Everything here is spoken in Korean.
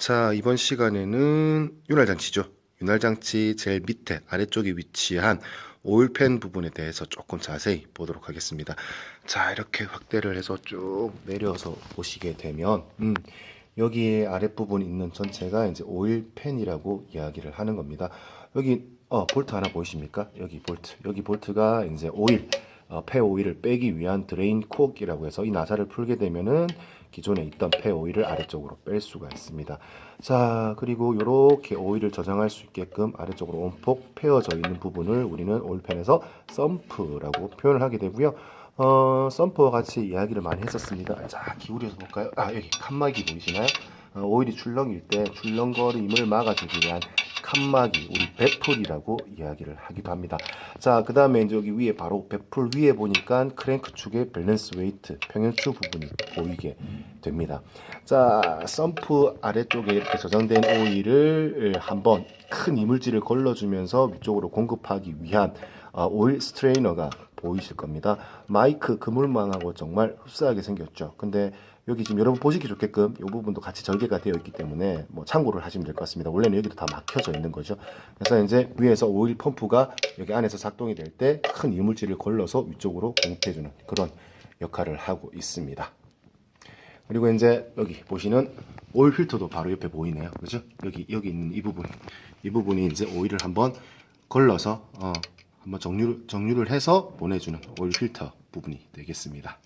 자, 이번 시간에는 윤활장치죠. 윤활장치 제일 밑에 아래쪽에 위치한 오일팬 부분에 대해서 조금 자세히 보도록 하겠습니다. 자, 이렇게 확대를 해서 쭉 내려서 보시게 되면, 음, 여기에 아랫부분 있는 전체가 이제 오일팬이라고 이야기를 하는 겁니다. 여기, 어, 볼트 하나 보이십니까? 여기 볼트. 여기 볼트가 이제 오일, 어, 폐 오일을 빼기 위한 드레인 콕이라고 해서 이 나사를 풀게 되면은 기존에 있던 폐 오일을 아래쪽으로 뺄 수가 있습니다. 자, 그리고 이렇게 오일을 저장할 수 있게끔 아래쪽으로 온폭 패어져 있는 부분을 우리는 오일팬에서 썸프라고 표현을 하게 되고요. 어, 썸프와 같이 이야기를 많이 했었습니다. 자, 기울여서 볼까요? 아, 여기 칸막이 보이시나요? 어, 오일이 출렁일 때 출렁거림을 막아주기 위한 칸막이, 우리 배풀이라고 이야기를 하기도 합니다. 자, 그 다음에 여기 위에 바로 배풀 위에 보니까 크랭크 축의 밸런스 웨이트, 평형추 부분이 보이게 됩니다. 자, 썸프 아래쪽에 이렇게 저장된 오일을 한번 큰 이물질을 걸러주면서 위쪽으로 공급하기 위한 어, 오일 스트레이너가 보이실 겁니다. 마이크 그물망하고 정말 흡사하게 생겼죠. 근데 여기 지금 여러분 보시기 좋게끔 이 부분도 같이 절개가 되어 있기 때문에 뭐 참고를 하시면 될 것 같습니다. 원래는 여기도 다 막혀져 있는 거죠. 그래서 이제 위에서 오일 펌프가 여기 안에서 작동이 될 때 큰 이물질을 걸러서 위쪽으로 공급해주는 그런 역할을 하고 있습니다. 그리고 이제 여기 보시는 오일 필터도 바로 옆에 보이네요. 그죠? 여기 여기 있는 이 부분. 이 부분이 이제 오일을 한번 걸러서 어 한번 정류 정류를 해서 보내주는 오일 필터 부분이 되겠습니다.